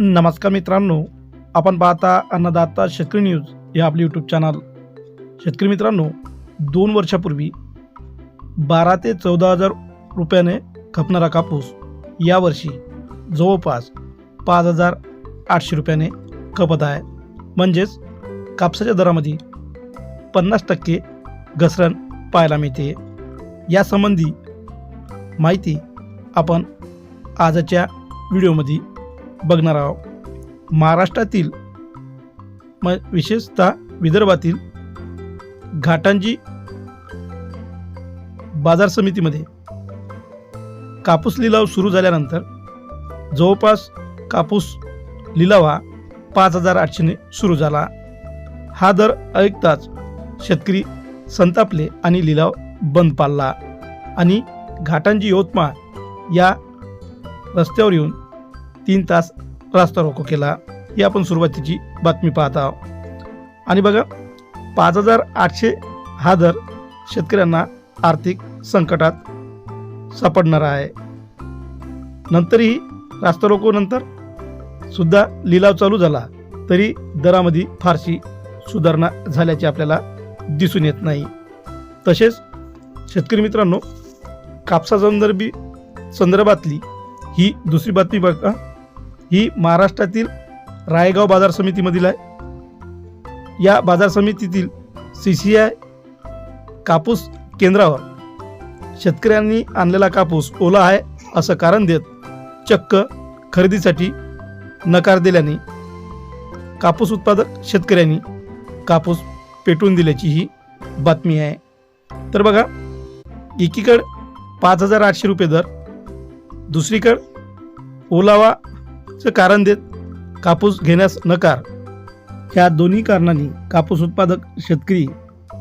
नमस्कार मित्रांनो आपण पाहता अन्नदाता शेतकरी न्यूज हे आपले यूट्यूब चॅनल शेतकरी मित्रांनो दोन वर्षापूर्वी बारा ते चौदा हजार रुपयाने खपणारा कापूस यावर्षी जवळपास पाच हजार आठशे रुपयाने खपत आहे. म्हणजेच कापसाच्या दरामध्ये पन्नास टक्के घसरण पाहायला मिळते. यासंबंधी माहिती आपण आजच्या व्हिडिओमध्ये बघणार आहोत. महाराष्ट्रातील म विशेषतः विदर्भातील घाटांजी बाजार समितीमध्ये कापूस लिलाव सुरू झाल्यानंतर जवळपास कापूस लिलाव हा पाच हजार आठशेने सुरू झाला. हा दर ऐकताच शेतकरी संतापले आणि लिलाव बंद पाडला आणि घाटांची यवतमाळ या रस्त्यावर येऊन तीन तास रास्ता रोको केला. ही आपण सुरुवातीची बातमी पाहत. आहोत आणि बघा पाच हजार आठशे हा दर शेतकऱ्यांना आर्थिक संकटात सापडणार आहे. नंतरही रास्ता रोको नंतर सुद्धा लिलाव चालू झाला तरी दरामध्ये फारशी सुधारणा झाल्याचे आपल्याला दिसून येत नाही. तसेच शेतकरी मित्रांनो कापसासंदर्भी संदर्भातली ही दुसरी बातमी बघा. ही महाराष्ट्रातील रायगाव बाजार समितीमधील आहे. या बाजार समितीतील सी सी आय कापूस केंद्रावर शेतकऱ्यांनी आणलेला कापूस ओला आहे असं कारण देत चक्क खरेदीसाठी नकार दिल्याने कापूस उत्पादक शेतकऱ्यांनी कापूस पेटवून दिल्याची ही बातमी आहे. तर बघा एकीकडं पाच हजार आठशे रुपये दर दुसरीकडं चं कारण देत कापूस घेण्यास नकार. ह्या दोन्ही कारणांनी कापूस उत्पादक शेतकरी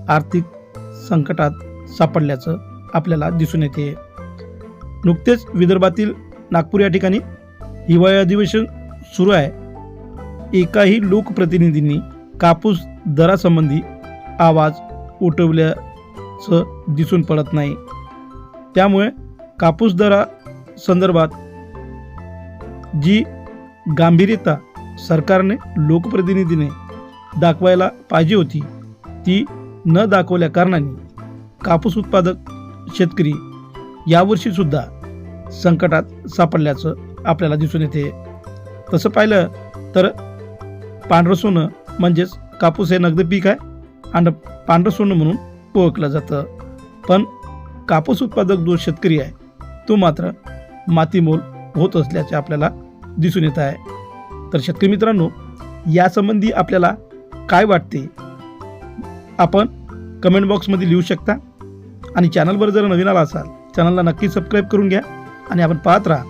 आर्थिक संकटात सापडल्याचं आपल्याला दिसून येते. नुकतेच विदर्भातील नागपूर या ठिकाणी हिवाळी अधिवेशन सुरू आहे. एकाही लोकप्रतिनिधींनी कापूस दरासंबंधी आवाज उठवल्याचं दिसून पडत नाही. त्यामुळे कापूस दरा संदर्भात जी गांभीर्यता सरकारने लोकप्रतिनिधीने दाखवायला पाहिजे होती. ती न दाखवल्या कारणाने कापूस उत्पादक शेतकरी यावर्षीसुद्धा संकटात सापडल्याचं आपल्याला दिसून येते. तसं पाहिलं तर पांढरं सोनं म्हणजेच कापूस हे नगदी पीक आहे आणि पांढरं सोनं म्हणून ओळखलं जातं. पण कापूस उत्पादक जो शेतकरी आहे तो मात्र मातीमोल होत असल्याचे आपल्याला दिसून येत आहे. तर शेतकरी मित्रांनो यासंबंधी आपल्याला काय वाटते? आपण कमेंट बॉक्समध्ये लिहू शकता. आणि चॅनलवर जर नवीन आला असाल चॅनलला नक्की सबस्क्राईब करून घ्या. आणि आपण पाहत राहा.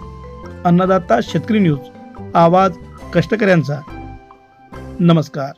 अन्नदाता शेतकरी न्यूज आवाज कष्टकऱ्यांचा. नमस्कार.